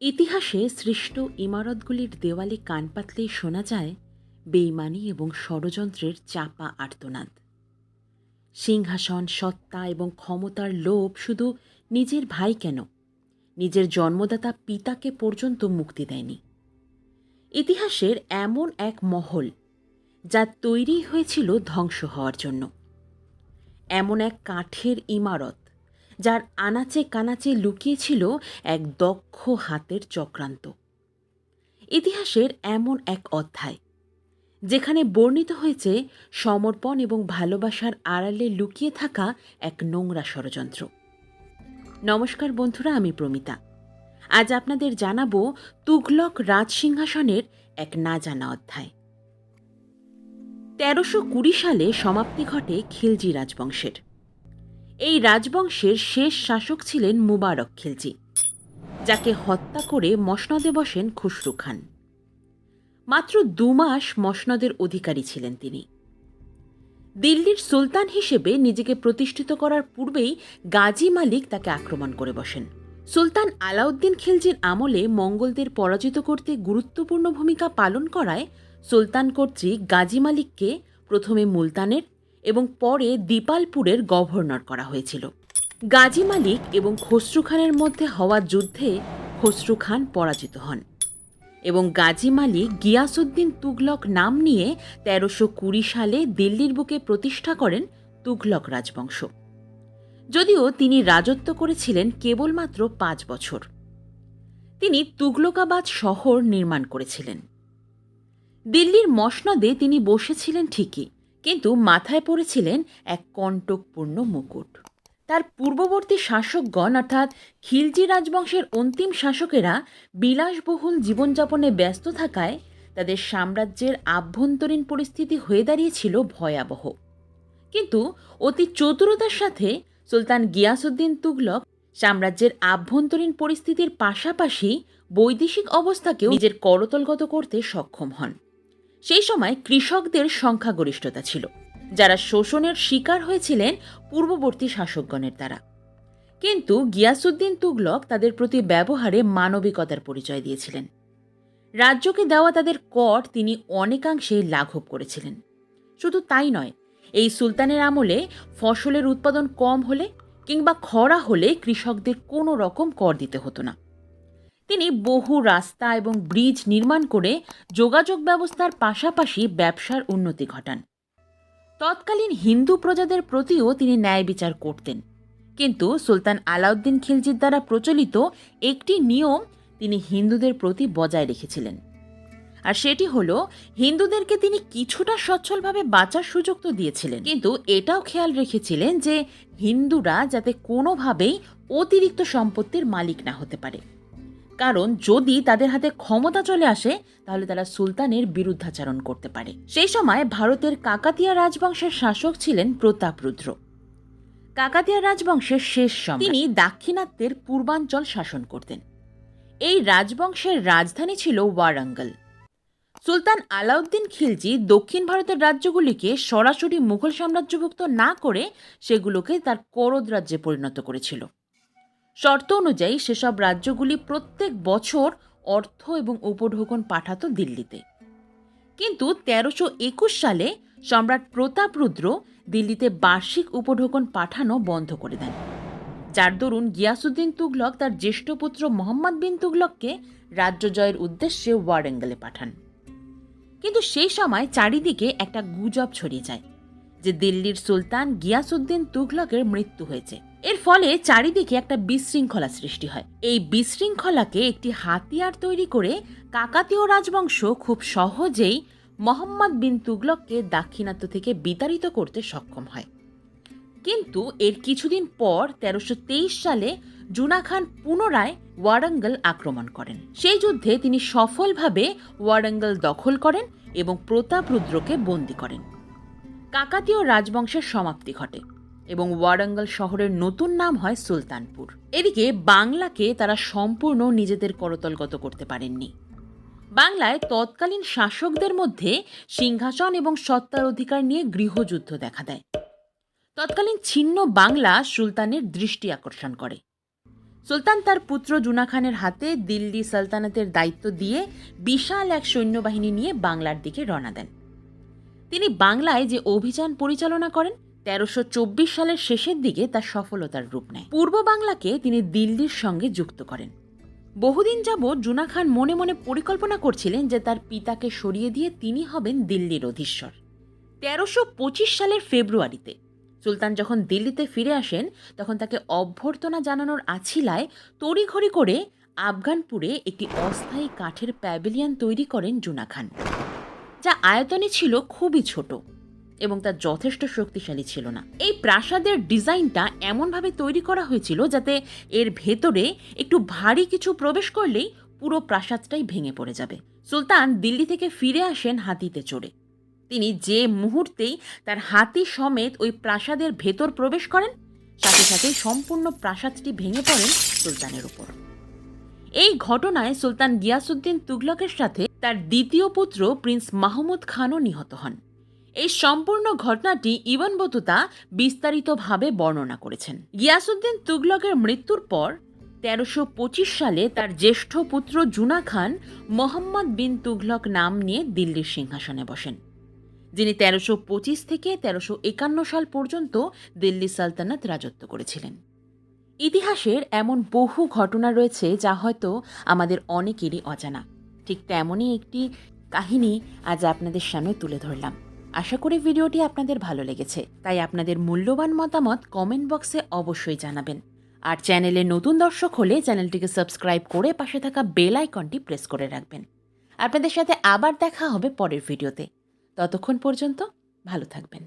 ইতিহাসে সৃষ্ট ইমারতগুলির দেওয়ালে কান পাতলেই শোনা যায়, বেইমানি এবং ষড়যন্ত্রের চাপা আর্তনাদ। সিংহাসন, সত্তা এবং ক্ষমতার লোভ শুধু নিজের ভাই কেন? নিজের জন্মদাতা পিতাকে পর্যন্ত মুক্তি দেয়নি। ইতিহাসের এমন এক মহল যা তৈরি হয়েছিল ধ্বংস হওয়ার জন্য। এমন এক কাঠের ইমারত যার আনাচে কানাচে লুকিয়েছিল এক দক্ষ হাতের চক্রান্ত। ইতিহাসের এমন এক অধ্যায়, যেখানে বর্ণিত হয়েছে সমর্পণ এবং ভালোবাসার আড়ালে লুকিয়ে থাকা এক নোংরা ষড়যন্ত্র। নমস্কার বন্ধুরা, আমি প্রমিতা। আজ আপনাদের জানাব তুঘলক রাজসিংহাসনের এক না জানা অধ্যায়। তেরোশো কুড়ি সালে সমাপ্তি ঘটে খিলজি রাজবংশের। এই রাজবংশের শেষ শাসক ছিলেন মুবারক খিলজি, যাকে হত্যা করে মসনদে বসেন খুসরু খান। মাত্র দু মাস মসনদের অধিকারী ছিলেন তিনি। দিল্লির সুলতান হিসেবে নিজেকে প্রতিষ্ঠিত করার পূর্বেই গাজী মালিক তাকে আক্রমণ করে বসেন। সুলতান আলাউদ্দিন খিলজির আমলে মঙ্গলদের পরাজিত করতে গুরুত্বপূর্ণ ভূমিকা পালন করায় সুলতান কর্তৃক গাজী মালিককে প্রথমে মুলতানের এবং পরে দীপালপুরের গভর্নর করা হয়েছিল। গাজী মালিক এবং খসরু খানের মধ্যে হওয়া যুদ্ধে খসরু খান পরাজিত হন এবং গাজী মালিক গিয়াসুদ্দিন তুগলক নাম নিয়ে তেরোশো কুড়ি সালে দিল্লির বুকে প্রতিষ্ঠা করেন তুঘলক রাজবংশ। যদিও তিনি রাজত্ব করেছিলেন কেবলমাত্র পাঁচ বছর। তিনি তুগলকাবাদ শহর নির্মাণ করেছিলেন। দিল্লির মসনদে তিনি বসেছিলেন ঠিকই কিন্তু মাথায় পড়েছিলেন এক কণ্টকপূর্ণ মুকুট। তার পূর্ববর্তী শাসকগণ, অর্থাৎ খিলজি রাজবংশের অন্তিম শাসকেরা, বিলাসবহুল জীবনযাপনে ব্যস্ত থাকায় তাদের সাম্রাজ্যের আভ্যন্তরীণ পরিস্থিতি হয়ে দাঁড়িয়েছিল ভয়াবহ। কিন্তু অতি চতুরতার সাথে সুলতান গিয়াসুদ্দিন তুগলক সাম্রাজ্যের আভ্যন্তরীণ পরিস্থিতির পাশাপাশি বৈদেশিক অবস্থাকেও নিজের করতলগত করতে সক্ষম হন। সেই সময় কৃষকদের সংখ্যাগরিষ্ঠতা ছিল, যারা শোষণের শিকার হয়েছিলেন পূর্ববর্তী শাসকগণের দ্বারা। কিন্তু গিয়াসুদ্দিন তুগলক তাদের প্রতি ব্যবহারে মানবিকতার পরিচয় দিয়েছিলেন। রাজ্যকে দেওয়া তাদের কর তিনি অনেকাংশেই লাঘব করেছিলেন। শুধু তাই নয়, এই সুলতানের আমলে ফসলের উৎপাদন কম হলে কিংবা খরা হলে কৃষকদের কোনো রকম কর দিতে হতো না। তিনি বহু রাস্তা এবং ব্রিজ নির্মাণ করে যোগাযোগ ব্যবস্থার পাশাপাশি ব্যবসার উন্নতি ঘটান। তৎকালীন হিন্দু প্রজাদের প্রতিও তিনি ন্যায় বিচার করতেন। কিন্তু সুলতান আলাউদ্দিন খিলজির দ্বারা প্রচলিত একটি নিয়ম তিনি হিন্দুদের প্রতি বজায় রেখেছিলেন। আর সেটি হলো, হিন্দুদেরকে তিনি কিছুটা সচ্ছলভাবে বাঁচার সুযোগ তো দিয়েছিলেন। কিন্তু এটাও খেয়াল রেখেছিলেন যে হিন্দুরা যাতে কোনোভাবেই অতিরিক্ত সম্পত্তির মালিক না হতে পারে। কারণ যদি তাদের হাতে ক্ষমতা চলে আসে, তাহলে তারা সুলতানের বিরুদ্ধাচারণ করতে পারে। সেই সময় ভারতের কাকাতিয়া রাজবংশের শাসক ছিলেন প্রতাপরুদ্র কাকাতিয়া রাজবংশের শেষ সময় তিনি দাক্ষিণাত্যের পূর্বাঞ্চল শাসন করতেন। এই রাজবংশের রাজধানী ছিল ওয়ারাঙ্গল। সুলতান আলাউদ্দিন খিলজি দক্ষিণ ভারতের রাজ্যগুলিকে সরাসরি মুঘল সাম্রাজ্যভুক্ত না করে সেগুলোকে তার করদ রাজ্যে পরিণত করেছিল। শর্ত অনুযায়ী সেসব রাজ্যগুলি প্রত্যেক বছর অর্থ এবং উপঢৌকন পাঠাতো দিল্লিতে। কিন্তু তেরোশো একুশ সালে সম্রাট প্রতাপরুদ্র দিল্লিতে বার্ষিক উপঢৌকন পাঠানো বন্ধ করে দেন। যার দরুন গিয়াসুদ্দিন তুগলক তার জ্যেষ্ঠ পুত্র মোহাম্মদ বিন তুগলককে রাজ্য জয়ের উদ্দেশ্যে ওয়ারেঙ্গলে পাঠান। কিন্তু সেই সময় চারিদিকে একটা গুজব ছড়িয়ে যায় যে দিল্লির সুলতান গিয়াসুদ্দিন তুগলকের মৃত্যু হয়েছে। এর ফলে চারিদিকে একটা বিশৃঙ্খলা সৃষ্টি হয়। এই বিশৃঙ্খলাকে একটি হাতিয়ার তৈরি করে কাকাতীয় রাজবংশ খুব সহজেই মোহাম্মদ বিন তুগলককে দাক্ষিণাত্য থেকে বিতাড়িত করতে সক্ষম হয়। কিন্তু এর কিছুদিন পর তেরোশো সালে জুনা খান পুনরায় ওয়ারাঙ্গল আক্রমণ করেন। সেই যুদ্ধে তিনি সফলভাবে ওয়ারাঙ্গল দখল করেন এবং প্রতাপ রুদ্রকে বন্দী করেন। কাকাতীয় রাজবংশের সমাপ্তি ঘটে। এবং ওয়ারাঙ্গল শহরের নতুন নাম হয় সুলতানপুর। এদিকে বাংলাকে তারা সম্পূর্ণ নিজেদের করতলগত করতে পারেননি। বাংলায় তৎকালীন শাসকদের মধ্যে সিংহাসন এবং সত্তার অধিকার নিয়ে গৃহযুদ্ধ দেখা দেয়। তৎকালীন ছিন্ন বাংলা সুলতানের দৃষ্টি আকর্ষণ করে। সুলতান তার পুত্র জুনা খানের হাতে দিল্লি সালতানাতের দায়িত্ব দিয়ে বিশাল এক সৈন্যবাহিনী নিয়ে বাংলার দিকে রওনা দেন। তিনি বাংলায় যে অভিযান পরিচালনা করেন তেরোশো সালের শেষের দিকে তার সফলতার রূপ নেয়। পূর্ব বাংলাকে তিনি দিল্লির সঙ্গে যুক্ত করেন। বহুদিন যাবৎ জুনা খান মনে মনে পরিকল্পনা করছিলেন যে তার পিতাকে সরিয়ে দিয়ে তিনি হবেন দিল্লির অধীশ্বর। তেরোশো সালের ফেব্রুয়ারিতে সুলতান যখন দিল্লিতে ফিরে আসেন, তখন তাকে অভ্যর্থনা জানানোর আছিলায় তড়িঘড়ি করে আফগানপুরে একটি অস্থায়ী কাঠের প্যাভিলিয়ন তৈরি করেন জুনা খান, যা আয়তনে ছিল খুবই ছোট। এবং তা যথেষ্ট শক্তিশালী ছিল না। এই প্রাসাদের ডিজাইনটা এমনভাবে তৈরি করা হয়েছিল যাতে এর ভেতরে একটু ভারী কিছু প্রবেশ করলেই পুরো প্রাসাদটাই ভেঙে পড়ে যাবে। সুলতান দিল্লি থেকে ফিরে আসেন হাতিতে চড়ে। তিনি যে মুহূর্তেই তার হাতি সমেত ওই প্রাসাদের ভেতর প্রবেশ করেন, সাথে সাথে সম্পূর্ণ প্রাসাদটি ভেঙে পড়েন সুলতানের উপর। এই ঘটনায় সুলতান গিয়াসুদ্দিন তুগলকের সাথে তার দ্বিতীয় পুত্র প্রিন্স মাহমুদ খানও নিহত হন। এই সম্পূর্ণ ঘটনাটি ইবন বতুতা বিস্তারিতভাবে বর্ণনা করেছেন। গিয়াসুদ্দিন তুগলকের মৃত্যুর পর তেরোশো সালে তার জ্যেষ্ঠ পুত্র জুনা খান মোহাম্মদ বিন তুগলক নাম নিয়ে দিল্লির সিংহাসনে বসেন। যিনি তেরোশো পঁচিশ থেকে তেরোশো একান্ন সাল পর্যন্ত দিল্লি সালতানাত রাজত্ব করেছিলেন। ইতিহাসের এমন বহু ঘটনা রয়েছে যা হয়তো আমাদের অনেকেরই অজানা। ঠিক তেমনই একটি কাহিনী আজ আপনাদের সামনে তুলে ধরলাম। আশা করি ভিডিওটি আপনাদের ভালো লেগেছে, তাই আপনাদের মূল্যবান মতামত কমেন্ট বক্সে অবশ্যই জানাবেন। আর চ্যানেলে নতুন দর্শক হলে চ্যানেলটিকে সাবস্ক্রাইব করে পাশে থাকা বেল আইকনটি প্রেস করে রাখবেন। আপনাদের সাথে আবার দেখা হবে পরের ভিডিওতে। ততক্ষণ পর্যন্ত ভালো থাকবেন।